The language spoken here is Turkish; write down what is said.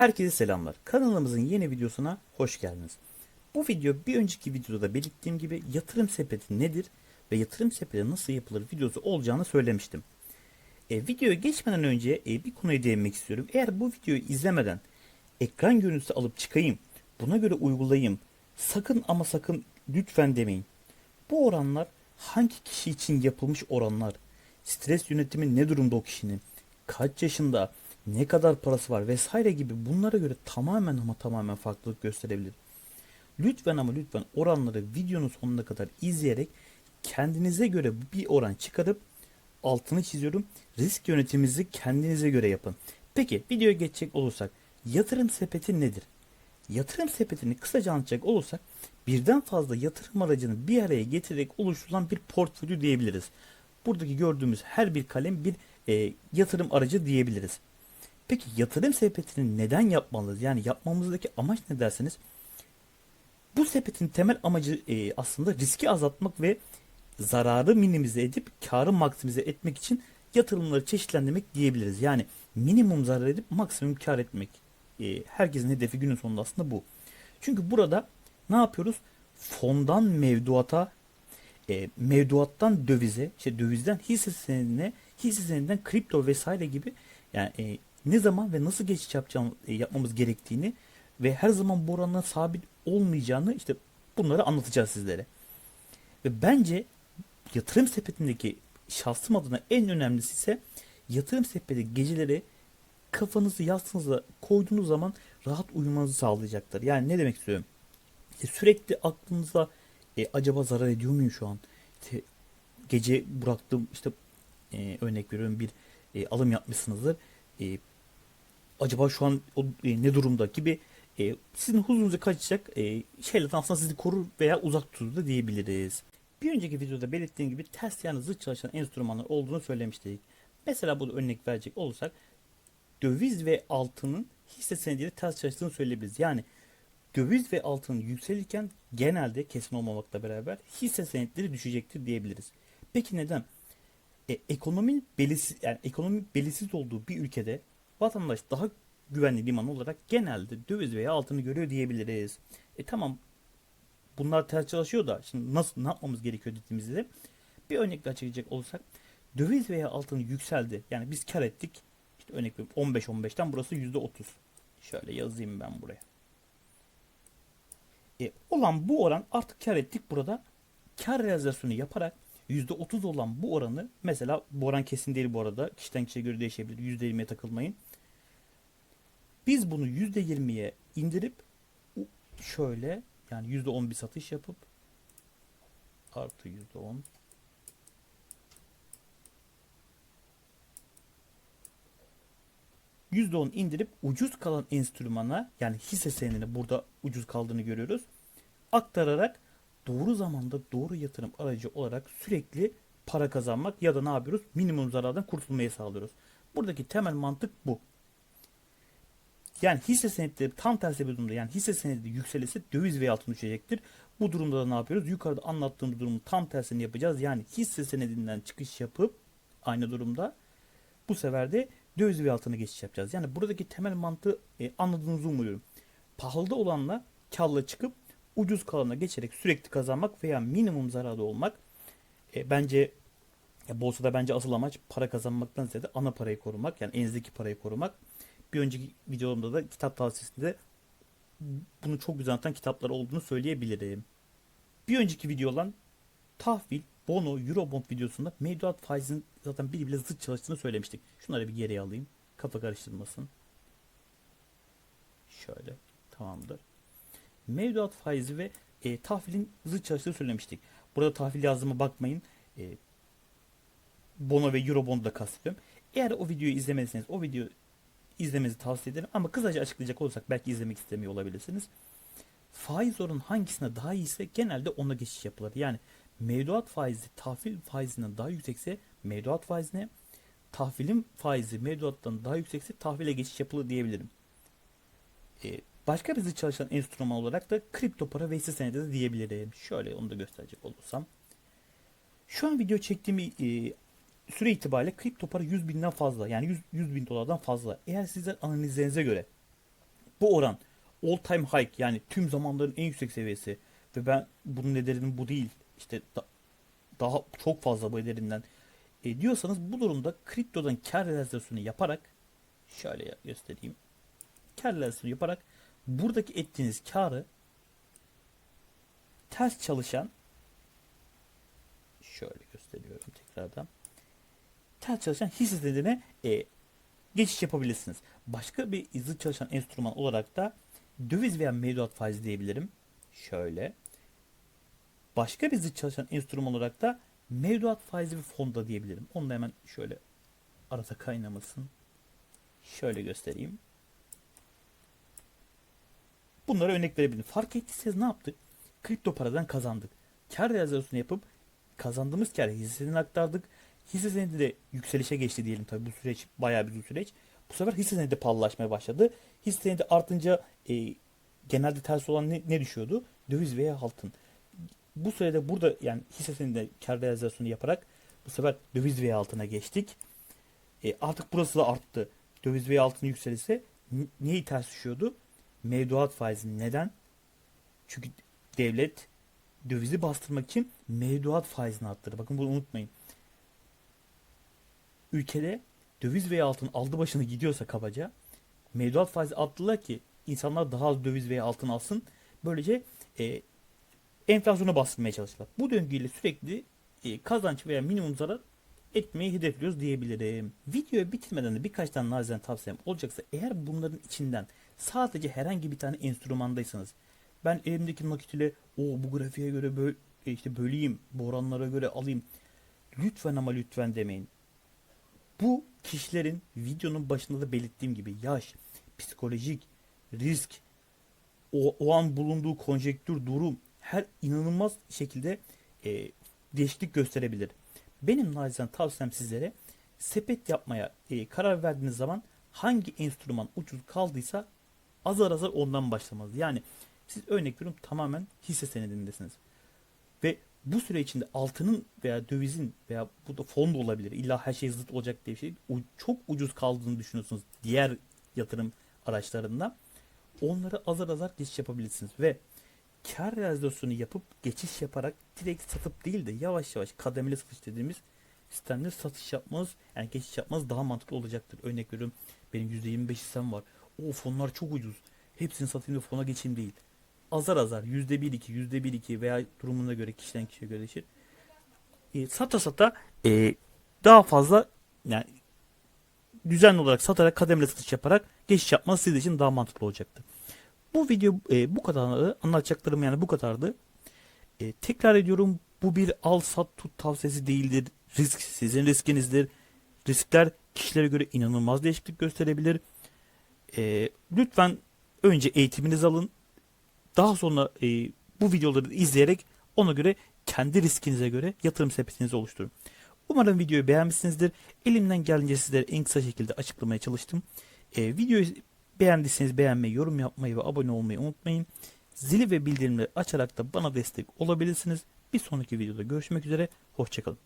Herkese selamlar. Kanalımızın yeni videosuna hoş geldiniz. Bu video bir önceki videoda belirttiğim gibi yatırım sepeti nedir ve yatırım sepeti nasıl yapılır videosu olacağını söylemiştim. E, videoya geçmeden önce e, bir konuya değinmek istiyorum. Eğer bu videoyu izlemeden ekran görüntüsü alıp çıkayım, buna göre uygulayayım, sakın ama sakın lütfen demeyin. Bu oranlar hangi kişi için yapılmış oranlar? Stres yönetimi ne durumda o kişinin? Kaç yaşında? Ne kadar parası var vesaire gibi bunlara göre tamamen ama tamamen farklılık gösterebilir. Lütfen ama lütfen oranları videonun sonuna kadar izleyerek kendinize göre bir oran çıkarıp altını çiziyorum. Risk yönetiminizi kendinize göre yapın. Peki videoya geçecek olursak yatırım sepeti nedir? Yatırım sepetini kısaca anlatacak olursak birden fazla yatırım aracını bir araya getirerek oluşturulan bir portföy diyebiliriz. Buradaki gördüğümüz her bir kalem bir e, yatırım aracı diyebiliriz. Peki yatırım sepetini neden yapmalıyız? Yani yapmamızdaki amaç ne derseniz bu sepetin temel amacı e, aslında riski azaltmak ve zararı minimize edip karı maksimize etmek için yatırımları çeşitlendirmek diyebiliriz. Yani minimum zarar edip maksimum kar etmek. E, herkesin hedefi günün sonunda aslında bu. Çünkü burada ne yapıyoruz? Fondan mevduata, e, mevduattan dövize, işte dövizden hisse senedine, hisse senedinden kripto vesaire gibi yani e, ne zaman ve nasıl geçiş yapacağım, e, yapmamız gerektiğini ve her zaman bu oranların sabit olmayacağını işte bunları anlatacağız sizlere. Ve bence yatırım sepetindeki şahsım adına en önemlisi ise yatırım sepeti geceleri kafanızı yastığınıza koyduğunuz zaman rahat uyumanızı sağlayacaktır. Yani ne demek istiyorum? İşte sürekli aklınıza e, acaba zarar ediyor muyum şu an? İşte gece bıraktım işte e, örnek veriyorum bir e, alım yapmışsınızdır. E, acaba şu an o, e, ne durumda gibi e, sizin huzurunuzu kaçacak e, şeylerden aslında sizi korur veya uzak tutur da diyebiliriz. Bir önceki videoda belirttiğim gibi ters yani zıt çalışan enstrümanlar olduğunu söylemiştik. Mesela burada örnek verecek olursak döviz ve altının hisse senediyle ters çalıştığını söyleyebiliriz. Yani döviz ve altın yükselirken genelde kesin olmamakla beraber hisse senetleri düşecektir diyebiliriz. Peki neden? E, ekonominin belirsiz yani ekonomi belirsiz olduğu bir ülkede vatandaş daha güvenli liman olarak genelde döviz veya altını görüyor diyebiliriz. E tamam bunlar ters çalışıyor da şimdi nasıl ne yapmamız gerekiyor dediğimizde bir örnekle açıklayacak olursak döviz veya altın yükseldi. Yani biz kar ettik. İşte örnek veriyorum 15-15'ten burası %30. Şöyle yazayım ben buraya. E, olan bu oran artık kar ettik burada. Kar realizasyonu yaparak %30 olan bu oranı mesela bu oran kesin değil bu arada. Kişiden kişiye göre değişebilir. %20'ye takılmayın. Biz bunu %20'ye indirip şöyle yani %10 bir satış yapıp artı %10 %10 indirip ucuz kalan enstrümana yani hisse senedine burada ucuz kaldığını görüyoruz. Aktararak doğru zamanda doğru yatırım aracı olarak sürekli para kazanmak ya da ne yapıyoruz? Minimum zarardan kurtulmayı sağlıyoruz. Buradaki temel mantık bu. Yani hisse senetleri tam tersi bir durumda yani hisse senedi yükselirse döviz veya altın düşecektir. Bu durumda da ne yapıyoruz? Yukarıda anlattığım durumun tam tersini yapacağız. Yani hisse senedinden çıkış yapıp aynı durumda bu sefer de döviz ve altına geçiş yapacağız. Yani buradaki temel mantığı e, anladığınızı umuyorum. Pahalı olanla karla çıkıp ucuz kalana geçerek sürekli kazanmak veya minimum zararda olmak e, bence ya borsada bence asıl amaç para kazanmaktan ziyade ana parayı korumak. Yani elinizdeki parayı korumak. Bir önceki videomda da kitap tavsiyesinde bunu çok güzel anlatan kitaplar olduğunu söyleyebilirim. Bir önceki video olan tahvil, bono, eurobond videosunda mevduat faizinin zaten birbirine zıt çalıştığını söylemiştik. Şunları bir geriye alayım. Kafa karıştırmasın. Şöyle. Tamamdır. Mevduat faizi ve e, tahvilin zıt çalıştığını söylemiştik. Burada tahvil yazdığıma bakmayın. E, bono ve eurobond'u da kastediyorum. Eğer o videoyu izlemediyseniz o video izlemenizi tavsiye ederim. Ama kısaca açıklayacak olursak belki izlemek istemiyor olabilirsiniz. Faiz oranı hangisine daha iyiyse genelde ona geçiş yapılır. Yani mevduat faizi tahvil faizinden daha yüksekse mevduat faizine, tahvilin faizi mevduattan daha yüksekse tahvile geçiş yapılır diyebilirim. Ee, başka bir çalışan enstrüman olarak da kripto para ve hisse senedi de diyebilirim. Şöyle onu da gösterecek olursam. Şu an video çektiğim e, süre itibariyle kripto para 100 binden fazla. Yani 100, 100 bin dolardan fazla. Eğer sizler analizlerinize göre Bu oran all time high yani tüm zamanların en yüksek seviyesi ve ben bunun nedenin bu değil işte da- daha çok fazla bu ederinden e, diyorsanız bu durumda kriptodan kar realizasyonu yaparak şöyle göstereyim. Kar realizasyonu yaparak buradaki ettiğiniz karı ters çalışan şöyle gösteriyorum tekrardan. Ters çalışan hisse senedine e, geçiş yapabilirsiniz. Başka bir hızlı çalışan enstrüman olarak da döviz veya mevduat faizi diyebilirim. Şöyle. Başka bir hızlı çalışan enstrüman olarak da mevduat faizi ve fonda diyebilirim. Onu da hemen şöyle arada kaynamasın. Şöyle göstereyim. Bunlara örnek verebilirim. Fark ettiyseniz ne yaptık? Kripto paradan kazandık. Kar realizasyonu yapıp kazandığımız karı hisse senedine aktardık. Hisse senedi de yükselişe geçti diyelim tabii bu süreç bayağı bir süreç. Bu sefer hisse senedi pahalılaşmaya başladı. Hisse senedi artınca e, genelde ters olan ne, ne düşüyordu? Döviz veya altın. Bu sürede burada yani hisse senedinde kar realizasyonu yaparak bu sefer döviz veya altına geçtik. E, artık burası da arttı. Döviz veya altın yükselirse neyi ters düşüyordu? Mevduat faizi. Neden? Çünkü devlet dövizi bastırmak için mevduat faizini arttırdı. Bakın bunu unutmayın. Ülkede döviz veya altın aldı başını gidiyorsa kabaca mevduat faizi arttılar ki insanlar daha az döviz veya altın alsın. Böylece e, enflasyonu bastırmaya çalıştılar. Bu döngüyle sürekli e, kazanç veya minimum zarar etmeyi hedefliyoruz diyebilirim. Videoyu bitirmeden de birkaç tane naziren tavsiyem olacaksa eğer bunların içinden sadece herhangi bir tane enstrümandaysanız ben elimdeki nakit ile o bu grafiğe göre böyle işte böleyim bu oranlara göre alayım lütfen ama lütfen demeyin. Bu kişilerin videonun başında da belirttiğim gibi yaş, psikolojik, risk, o, o an bulunduğu konjektür, durum her inanılmaz şekilde e, değişiklik gösterebilir. Benim nacizane tavsiyem sizlere sepet yapmaya e, karar verdiğiniz zaman hangi enstrüman ucuz kaldıysa azar azar ondan başlamanız. Yani siz örnek veriyorum tamamen hisse senedindesiniz. Ve bu süre içinde altının veya dövizin veya bu da fon da olabilir. İlla her şey zıt olacak diye bir şey. Çok ucuz kaldığını düşünüyorsunuz diğer yatırım araçlarında. Onları azar azar geçiş yapabilirsiniz ve kar realizasyonu yapıp geçiş yaparak direkt satıp değil de yavaş yavaş kademeli satış dediğimiz sistemde satış yapmanız yani geçiş yapmanız daha mantıklı olacaktır. Örnek veriyorum benim %25 hissem var. O fonlar çok ucuz. Hepsini satayım da fona geçeyim değil. Azar azar %1 2 %1 2 veya durumuna göre kişiden kişiye göre değişir. E, sata sata e, daha fazla yani düzenli olarak satarak kademeli satış yaparak geçiş yapmanız sizin için daha mantıklı olacaktır. Bu video e, bu kadardı. Anlatacaklarım yani bu kadardı. E, tekrar ediyorum bu bir al sat tut tavsiyesi değildir. Risk sizin riskinizdir. Riskler kişilere göre inanılmaz değişiklik gösterebilir. E, lütfen önce eğitiminizi alın. Daha sonra e, bu videoları izleyerek ona göre kendi riskinize göre yatırım sepetinizi oluşturun. Umarım videoyu beğenmişsinizdir. Elimden gelince sizlere en kısa şekilde açıklamaya çalıştım. E, videoyu beğendiyseniz beğenmeyi, yorum yapmayı ve abone olmayı unutmayın. Zili ve bildirimleri açarak da bana destek olabilirsiniz. Bir sonraki videoda görüşmek üzere. Hoşçakalın.